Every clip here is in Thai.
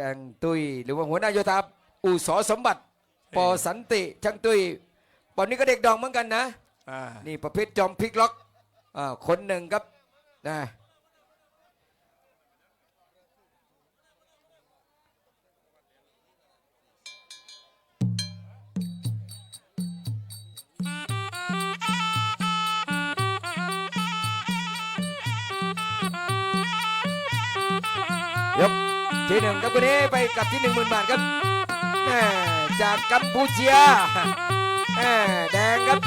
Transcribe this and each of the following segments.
แองตุยหรือว่าหัวหน้าโยธาอู่สอสมบัติปอสันติช่างตุยปอนนี้ก็เด็กดองเหมือนกันนะ อ่า นี่ประเภทจอมพลิกล็อกอ่าคนหนึ่งครับนะ ที่หนึ่งครับคนนี้ไปกับที่หนึ่งหมื่นบาทครับจากกัมพูชีแดงครับ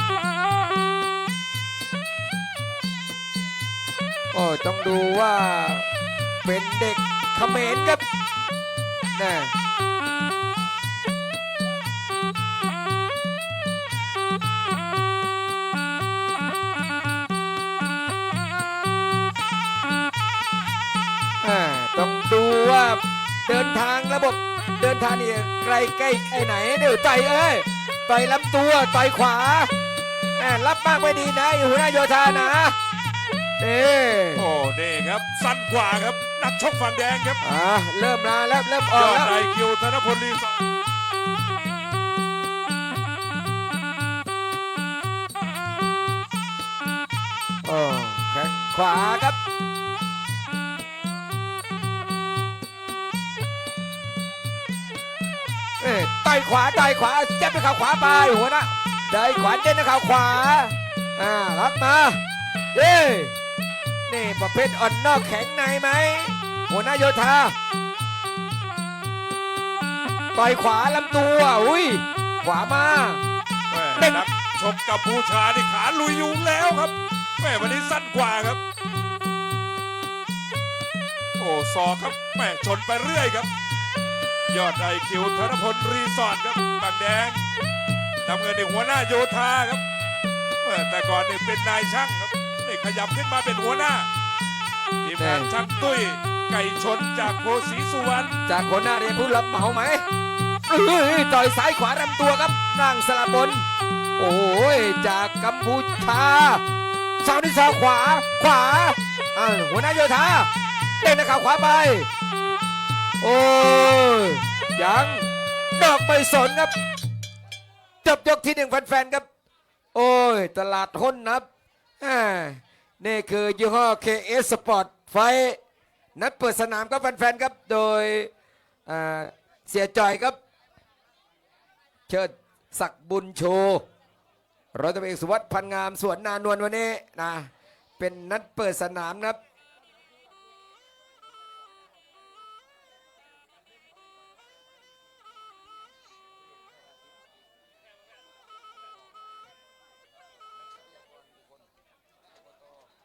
โอ้ต้องดูว่าเป็นเด็กเขมรครับแน่อ่ เดินทางระบบเดินทางนี่ไกลใกล้ไอ้ไหนเดี๋ยวต่อยเอ้ยต่อยลำตัวต่อยขวาแหม่รับมากไม่ดีนะไอ้หัวหน้าโยธานะเอ้โอ้นี่ครับ สั้นกว่าครับ นักชกฝั่งแดงครับอ่าเริ่มมาแล้วเริ่มออยกอดแล้ว ไอคิวธนพลรีสอร์ทโอ้แข้งขวาครับ เอ้ยต่อยขวาต่อยขวาเจ็บด้วยเข่าขวาไปหัวหนะได้ขวาเด่นด้วยเข่าขวาอ่ารับมาเย้นี่ประเภทอ่อนนอกแข็งในไหมหัวหน้าโยธาต่อยขวาลำตัวอุ้ยขวามา แม่เด้งนักชกกัมพูชานี่ขาลุยยุงแล้วครับแม่วันนี้สั้นกว่าครับ โอ้ศอกครับแม่ชนไปเรื่อยครับ ยอดไอคิวธนพลรีสอร์ทครับฝั่งแดงนำเงินในหัวหน้าโยธาครับแม่แต่ก่อนนี่เป็นนายช่างครับนี่ขยับขึ้นมาเป็นหัวหน้าทีมงานช่างตุ้ยไก่ชนจากโพสีสุวรรณจากคนหน้าเรียนผู้รับเหมาไหมเอ้ยต่อยซ้ายขวารำตัวครับนั่งสลับบนโอ้ยจากกัมพูชาสาวที่สาวขวาขวาอ่าหัวหน้าโยธาเล่นนะครับขวาไป โอ้ยยังดอกไม่สนครับ จบยกที่หนึ่งแฟนๆครับ โอ้ย ตลาดหุ้นนับอ่านี่คือยี่ห้อ KS Sport ไฟนัดเปิดสนามครับแฟนๆครับ โดยเสียจอยครับ เชิดศักดิ์บุญโชร้อยตำรวจเอกสุวัสดิ์พันงามสวนนานวลวันนี้นะเป็นนัดเปิดสนามนะครับ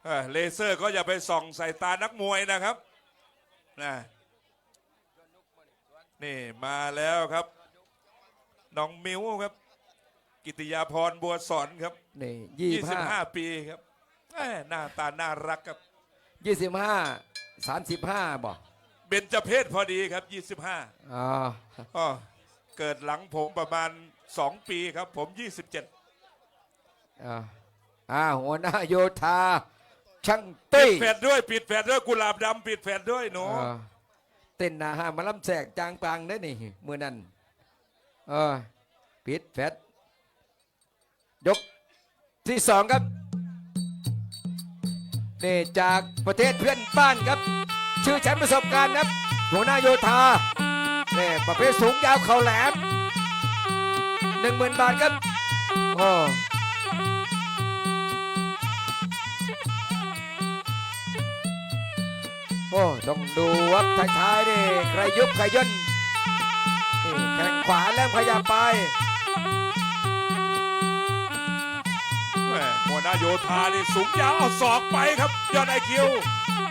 เอ่อเลเซอร์ก็อย่าไปส่องใส่ตานักมวยนะครับนะนี่มาแล้วครับ น้องมิวครับ กิติยาพรบัวสอนครับนี่ยี่สิบห้า25ปีครับแหม่หน้าตาน่ารักครับยี่สิบห้าสามสิบห้าบ่เบญจเพศพอดีครับ25อ๋ออ๋อเกิดหลังผมประมาณ2ปีครับ ผม27อ่าอ่าหัวหน้าโยธา ช่างปิตุ้ยดแฟดด้วยปิดแฟดด้วยกุหลาบดำปิดแฟดด้วยหนูอ่าเต้นหนาห้ามาล้ำแสกจางปางได้นี่มือนั้นเออปิดแฟดยกที่สองครับนี่จากประเทศเพื่อนบ้านครับ ชื่อแชมป์ประสบการณ์ครับ หัวหน้าโยธานี่ประเภทสูงยาวเข่าแหลมหนึ่งหมื่นบาทครับโอ้ โอ้ต้องดูครับท้ายๆนี่ใครยุบใครย่นนี่แข้งขวาเริ่มขยับไปแหม่หัวหน้าโยธานี่สูงยาวเอาศอกไปครับ ยอดไอคิว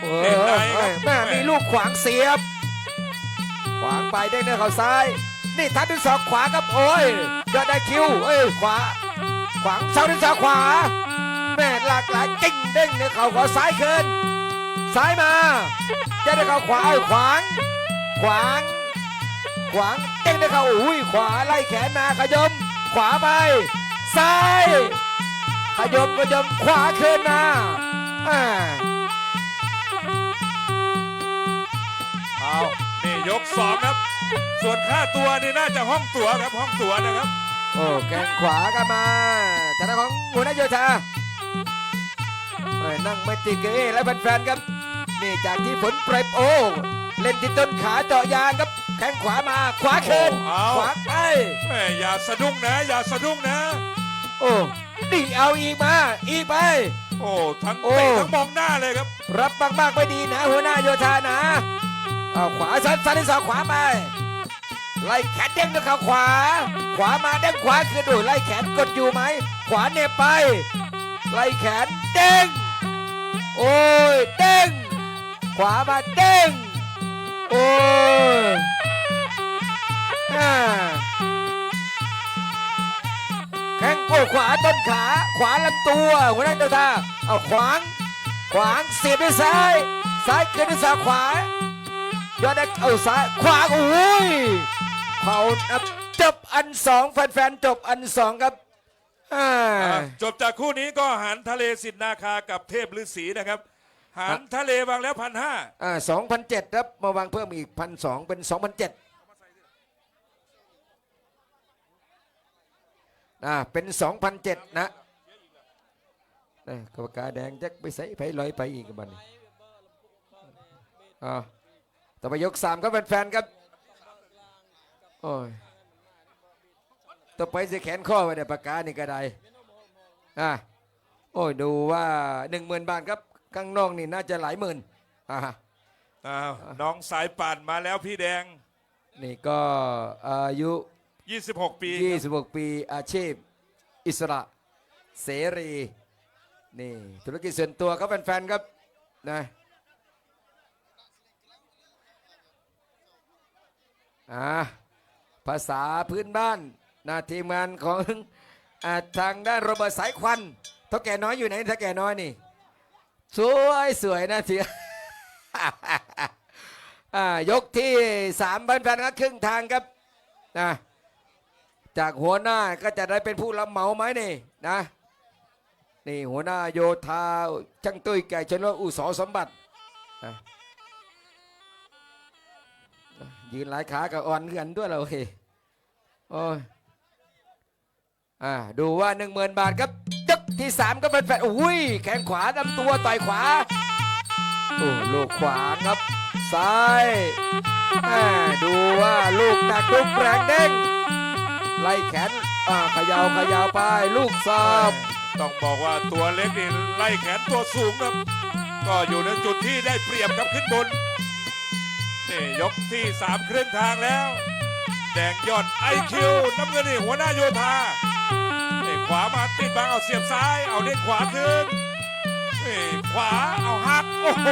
เอเห็นไหมอครับ แม่มีลูกขวางเสียบ ขวางไปเด้งเนื้อเขาซ้าย นี่ทัดด้วยศอกขวาครับโอ้ยยอดได้คิวเอ้ยขวา ขวางเสาด้วยศอกขวา แม่หลากหลายจิ้งเด้งเนื้อเขาขอซ้ายคืน ซ้ายมาจะได้เขาขวาเอ้ยขวาง ขวาง ขวางเด้งเนื้อเขาอุ้ยขวาไล่แขนมาขยม ขวาไป ซ้ายขยมขยมขวาคืนมาอ่าเอานี่นี่ยกสองครับ ส่วนค่าตัวนี่น่าจะห้องตั๋วครับห้องตั๋วนะครับ โอ้แกงขวาก็มาทางด้านของหัวหน้าโยธาเอ้ยนั่งไม่ติดเกเอและแฟนๆครับ นี่จากที่ฝนโปรยโอ้เล่นที่ต้นขาเจาะยางครับแข้งขวามาขวาเคินโอ้เอา ขวาไปแม่อย่าสะดุ้งนะ อย่าสะดุ้งนะ โอ้นี่เอาอีกมา อีกไป โอ้ทั้งโอ้ เตะทั้งมองหน้าเลยครับ รับมากๆไม่ดีนะ หัวหน้าโยธานะเอาขวาซ้ายซ้ายที่สองขวาไปไล่แขนเด้งด้วยเข่าขวา ขวามาเด้งขวาคือดูไล่แขนกดอยู่ไหม ขวาเหน็บไป ไล่แขนเด้งโอ้ยเด้ง ขวามาเด้ง โอ้ยแข้งโอ้ขวาต้นขา ขวาลำตัว หัวหน้าโยธาเอาขวาง ขวางเสียบด้วยซ้าย ซ้ายเกินด้วยซ้ายขวายอดนักเอาซ้ายขวาโอ้ยเผานับจบอันสองแฟนๆจบอันสองครับอ่าอะจบจากคู่นี้ก็หันทะเลสิทธนาคากับเทพฤาษีนะครับ หันทะเลวางแล้วพันห้าอ่าสองพันเจ็ดครับมาวางเพิ่มอีกพันสองเป็นสองพันเจ็ดอ่าเป็นสองพันเจ็ดนะเอ้ยกรรมการแดงจักไปใส่ไผลอยไปอีกบันนี้อ่าต่อไปยกสามครับแฟนๆครับโอ้ยต่อไปจะแขนข้อไว้ในปากกานี่ก็ได้อะโอ้ยดูว่าหนึ่งหมื่นบาทครับ ข้างนอกนี่น่าจะหลายหมื่นอ่าอ้าวน้องสายป่านมาแล้วพี่แดง นี่ก็อายุ 26 ปีครับ26 ปีอาชีพ อิสระเสรีนี่ธุรกิจส่วนตัวครับแฟนๆครับนะอ่าภาษาพื้นบ้านนะทีมงานของอาทางด้านโรเบิร์ตสายควันเท่าแก่น้อยอยู่ไหนเท่าแก่น้อยนี่ สวยสวยนะเสียยกที่สามพันแฟนครับครึ่งทางครับนะจากหัวหน้าก็จะได้เป็นผู้รับเหมาไหมนี่นะนี่หัวหน้าโยธาช่างตุ้ยไก่ชนวอุสอสมบัติยืนหลายขากับอ่อนกันด้วยเราโอเคโอ้ยอ่าดูว่าหนึ่งหมื่นบาทครับ ที่สามก็เป็นแฟนอุ้ยแข้งขวาลำตัวต่อยขวาโอ้ลูกขวาครับซ้ายดูว่าลูกหนักลูกแรงเด้งไล่แขนอ่าขยาวขยาวไปลูกสอบต้องบอกว่าตัวเล็กนี่ไล่แขนตัวสูงครับ ก็อยู่ในจุดที่ได้เปรียบครับขึ้นบนนี่ยกที่สามครึ่งทางแล้ว แดงยอดไอคิวน้ำเงินนี่หัวหน้าโยธา ขวามาติดบังเอาเสียบซ้าย เอาเด้งขวาขึ้นขวาเอาหักโอ้โห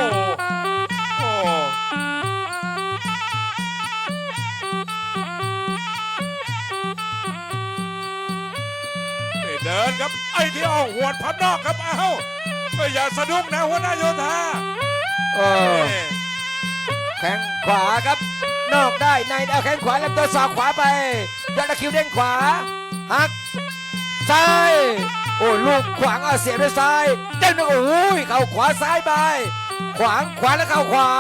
โอ้เดินครับไอ้ที่เอาหวดพับนอกครับเอ้าเอ้ยอย่าสะดุ้งนะหัวหน้าโยธาเออแข้งขวาครับ นอกได้ในเอาแข้งขวาลำตัวสอกขวาไปยอดตะคิวเด้งขวาหัก ซ้าย โอ้ลูกขวางเอาเสียบด้วยซ้ายเด้งด้วยโอ้ยเข้าขวาซ้ายไป ขวางขวาแล้วเข้าขวา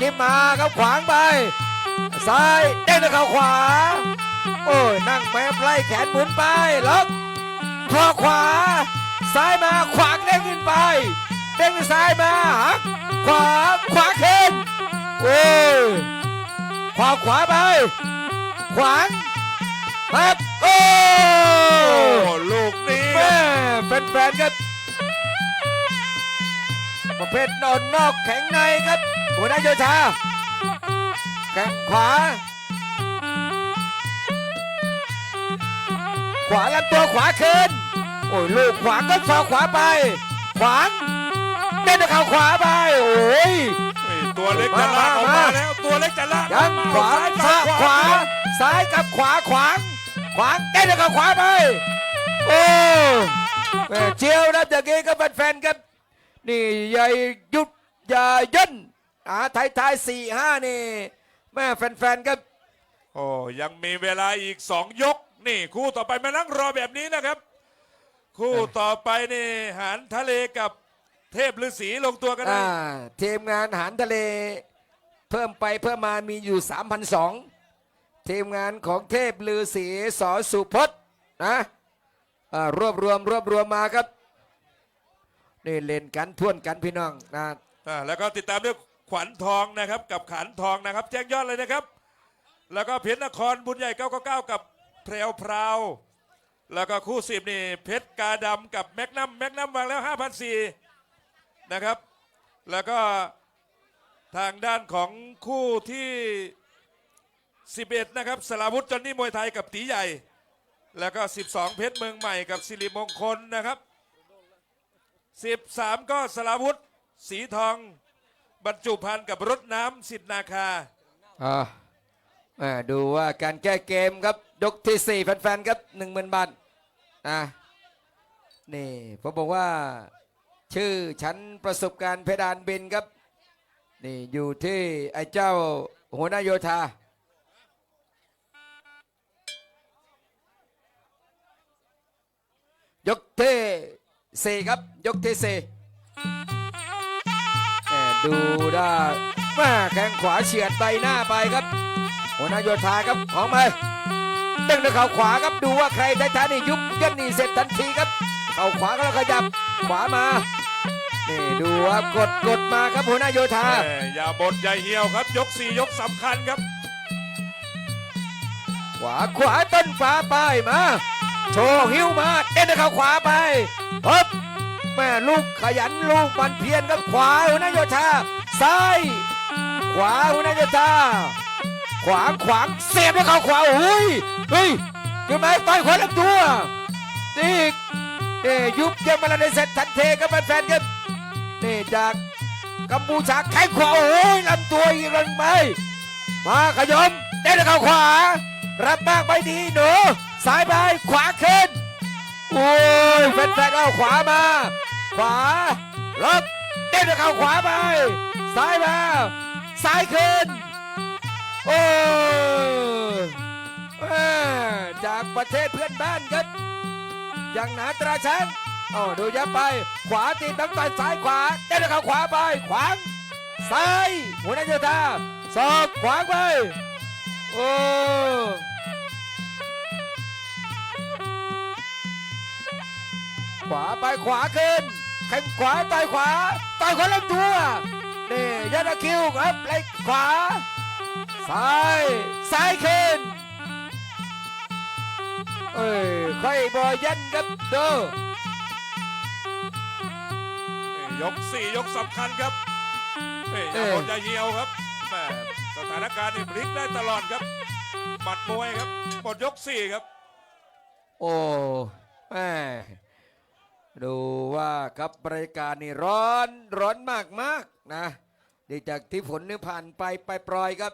จิ้มมาครับขวางไปซ้ายเด้งด้วยเข้าขวา โอ้ยนั่งแมบไล่แขนหมุนไปล็อกข้อขวา ซ้ายมาขวางเด้งขึ้นไป เด้งซ้ายมาหักขวาขวาขึ้นโอ้ยขวาขวาไป ขวาง หักโอ้โอ้ลูกนี้คแม่รับแฟนๆครับ ประเภทนอนนอกแข็งในครับ หัวหน้าโยธาแข้งขวา ขวาลำตัวขวาขึ้นโอ้ยลูกขวางก็สอกขวาไป ขวางเด้นด้วยเข่าขวาไปโอ้ยเฮ้ยตัวเล็กจะลากออกมามามาแล้ว ตัวเล็กจะลากยังออกขวามาซ้ายซ้ขวา ซ้ายกับขวาขวาง ขวางเด้นด้วยเข่าขวาไปโอ้แม่เชียวนะจากนี้ก็เป็นแฟนครับนี่ใหญ่ยุดอย่าย่นอ่าไทยไทยสี่ห้านี่ แม่แฟนๆครับโอ้ยังมีเวลาอีกสองยก นี่ คู่ต่อไปมานั่งรอแบบนี้นะครับ คู่ต่อไปนี่หานทะเลกับเทพฤาษีลงตัวกันได้อ่าทีมงานอาหารทะเล เพิ่มไปเพิ่มมามีอยู่3,002 ทีมงานของเทพลือศรีสอสุพจน์นะรวบรวมรวบรวมมาครับนี่เล่นกันท่วนกันพี่น้องนะแล้วก็ติดตามด้วยขวัญทองนะครับ กับขันทองนะครับ แจ้งยอดเลยนะครับ แล้วก็เพชรนครบุญใหญ่999กับเพรวพราวแล้วก็คู่สิบนี่เพชรกาดำกับแมกนัมแมกนัมวางแล้ว5,400นะครับ แล้วก็ทางด้านของคู่ที่ 11 นะครับสลาวุธจอนนี่มวยไทยกับตีใหญ่ แล้วก็ 12 เพชรเมืองใหม่กับสิริมงคลนะครับ 13 ก็สลาวุธสีทองบรรจุภัณฑ์กับรถน้ำสิทธนาคา อ่าม่ดูว่าการแก้เกมครับยกที่ 4 แฟนๆครับ10,000บาทนะนี่ผมบอกว่า ชื่อชั้นประสบการณ์เพดานบินครับ นี่อยู่ที่ไอ้เจ้าหัวหน้าโยธา ยกที่สี่ครับ ยกที่สี่แหม่ดูได้แม่แข้งขวาเฉียดใบหน้าไปครับ หัวหน้าโยธาครับของไปดึงด้วยเข่าขวาครับดูว่าใครได้ท้ายนี่ยุบยันนี่เสร็จทันทีครับเข่าขวาก็แล้วขยับขวามานี่ดูว่ากดกดมาครับหัวหน้าโยธาแม่อย่าบดอย่าเหี่ยวครับ ยก4ยกสำคัญครับ ขวาขวาต้นฟ้าไปมา โชว์หิ้วมาเอ็นด้วยเขาขวาไปฮึบแม่ลูกขยันลูกมันเพียรครับขวาหัวหน้าโยธาซ้าย ขวาหัวหน้าโยธาขวางขวางเสียบด้วยเขาขวาโอ้ยเฮ้ยจุดหมายต่อยขวาลำตัวนี่นี่ยุบเยังมาแล้วในเซตทันเทครับแฟนๆครับนี่จากกัมพูชาแข้งขวาโอ้ยลำตัวอีกรังไปมาขยมเต้นด้วยเขาขวา รับมากไม่ดีหนูสายไปขวาขึ้น โอ้ยแฟนๆเอาขวามา ขวาล็อกเต้นด้วยเข่าขวาไป ซ้ายมาซ้ายขึ้น โอ้ยจากประเทศเพื่อนบ้านครับ อย่างหนาตราช้างอ๋อดูยับไป ขวาตีตั้งต่อยซ้ายขวาเต้นด้วยเข่าขวาไป ขวางซ้ายหัวหน้าโยธาศอกขวางไป โอ้ขวาไปขวาขึ้นแข้งขวาต่อยขวาต่อยขวาลำตัวนี่ยอดคิวครับไหล่ขวาซ้ายซ้ายขึ้นเอ้ยค่อยบอยันครับดูยก4ยกสำคัญครับเอ้ยอย่าบดอย่าเหี่ยวครับแม่ส ถานการณ์นี่พลิกได้ตลอดครับหมัดมวยครับหมดยก4ครับ โอ้แม่ดูว่าครับรายการนี่ร้อนร้อนมากมากนะดีจากที่ฝนนี่ผ่านไปไปปล่อยครับ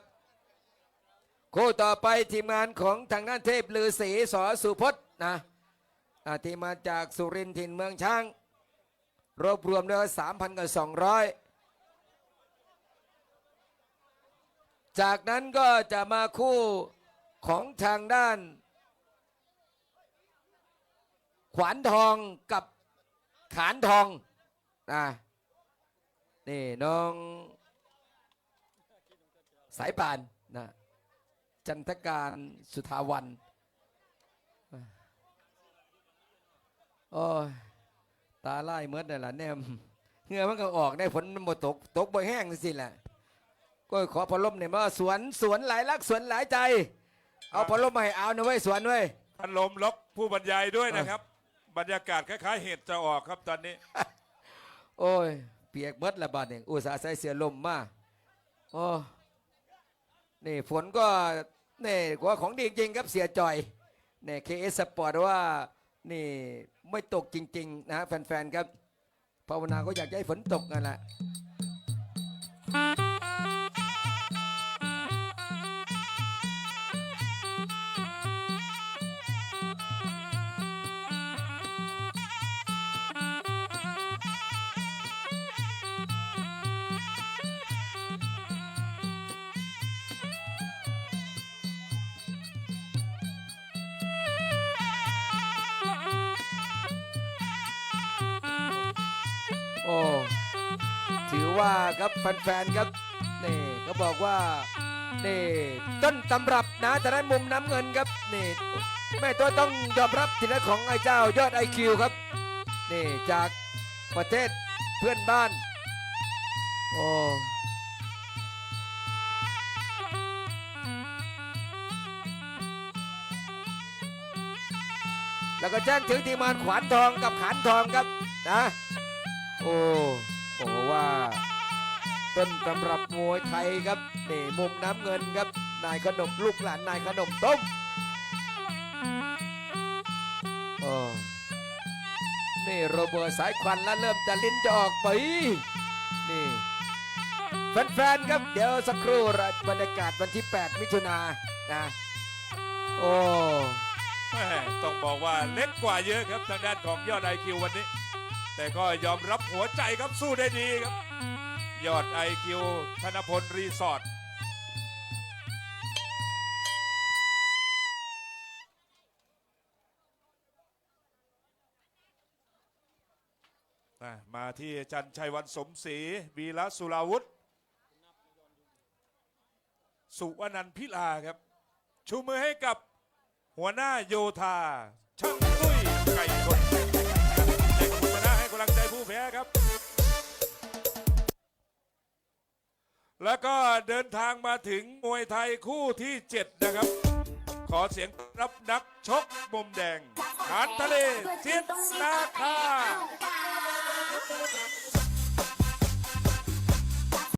คู่ต่อไปทีมงานของทางด้านเทพลือศรีสอสุพจน์นะที่มาจากสุรินทร์ถิ่นเมืองช้าง รวบรวมด้วสามพันกับสองร้อย จากนั้นก็จะมาคู่ของทางด้าน ขวานทองกับขานทองนะนี่น้อง สายป่านนะจันทการสุทาวันโอ้ยตาไล่เมื่อนั่นแหละแนมเหงื่อมันก็ออกได้ผลมันหมดตก ตกบ่แห้งสิแหละ ก็ขอพลมเนี่ยมาสวนสวนหลายลักสวนหลายใจ เอาพลมมาให้เอานะเว้ยสวนเว้ยพันลมล็อกผู้บรรยายด้วยนะครับ บรรยากาศคล้ายๆเห็ดจะออกครับตอนนี้ โอ้ย เปียกเบิดละบาดเนี่ยอุตส่าห์ใส่เสื้อลมมาโอ้นี่ฝนก็นี่ว่าของดีจริงครับเสียจ่อยเนี่ยเคเอสสปอร์ตว่านี่ไม่ตกจริง ๆ นะฮะแฟนๆครับภาวนาก็อยากจะให้ฝนตกนั่นแหละ อ้ถือว่าครับแฟนๆครับนี่ก็บอกว่านี่ต้นตำรับนะแต่นั้นมุมน้ำเงินครับนี่แม่ตัวต้องยอมรับทีละของไอ้เจ้ายอดไอคิวครับนี่จากประเทศเพื่อนบ้านโอ้แล้วก็แจ้งถึงทีมงานขวานทองกับขานทองครับนะ โอ้โอ้ว่าต้นตำรับมวยไทยครับนี่มุมน้ำเงินครับ นายขนมลูกหลานนายขนมต้มโอ้นี่โรเบิร์ตสายควันแล้วเริ่มจะลิ้นจะออกไปนี่แฟนๆครับเดี๋ยวสักครู่บรรยากาศวันที่ 8 มิถุนานะโอ้ต้องบอกว่าเล็กกว่าเยอะครับทางด้านของยอดไอคิววันนี้ แต่ก็ยอมรับหัวใจครับสู้ได้ดีครับ ยอดไอคิวธนพลรีสอร์ทมาที่อาจันชัยวันสมศรีวีระสุราวุธ สุวนันพิลาครับ ชูมือให้กับหัวหน้าโยธาช่างตุ้ยไก่ชน แพ้ครับ แล้วก็เดินทางมาถึงมวยไทยคู่ที่ 7 นะครับ ขอเสียงรับนักชกมุมแดงหานทะเลเจียนนาคา